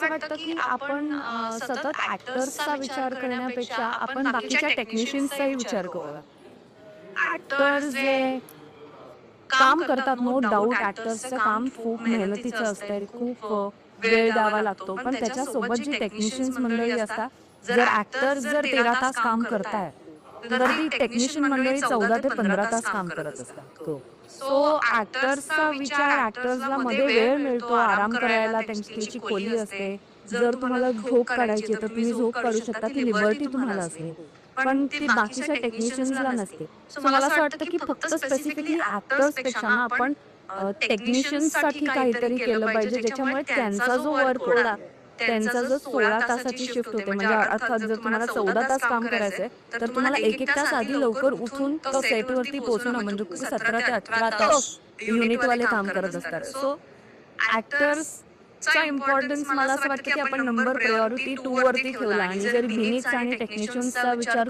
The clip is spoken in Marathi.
असं वाटतं की आपण सतत ऍक्टर्सचा विचार करण्यापेक्षा आपण बाकीच्या टेक्निशियन्सचाही विचार करूया ऍक्टर्स जे काम करतात नो डाऊट ऍक्टर्सचं काम खूप मेहनतीचं असतं खूप वेळ द्यावा लागतो. पण त्याच्यासोबत जी टेक्निशियन्स मंडळी असतात जर ऍक्टर्स जर तेरा तास काम करताय तर ती टेक्निशियन मंडळी चौदा ते पंधरा तास काम करत असतात. हो. सो ऍक्टर्सचा विचार ऍक्टर्सला मध्ये वेळ मिळतो आराम करायला त्यांची खोली असते. जर तुम्हाला झोप काढायची तर तुम्ही झोप काढू शकता ती लिबर्टी तुम्हाला असते. पण ती बाकीच्या टेक्निशियन्सला नसते. सो मला असं वाटतं की फक्त स्पेसिफिकली ऍक्टर्सपेक्षा ना आपण टेक्निशियन्ससाठी काहीतरी केलं पाहिजे ज्याच्यामुळे त्यांचा जो वर्क होता त्यांचा जो सोळा तासाची शिफ्ट होते म्हणजे अर्थात जर तुम्हाला चौदा तास काम करायचंय तर तुम्हाला एक एक तास आधी लवकर उठून तो सेटवरती पोहोचणं म्हणजे तुम्ही सतरा ते अठरा तास युनिटवाले काम करत असतात. सो ऍक्टर्सचा इम्पॉर्टन्स मला असं वाटतं की आपण नंबर प्रायोरिटी टू वरती ठेवला आणि जर बिनिक्स आणि टेक्निशियन्सचा विचार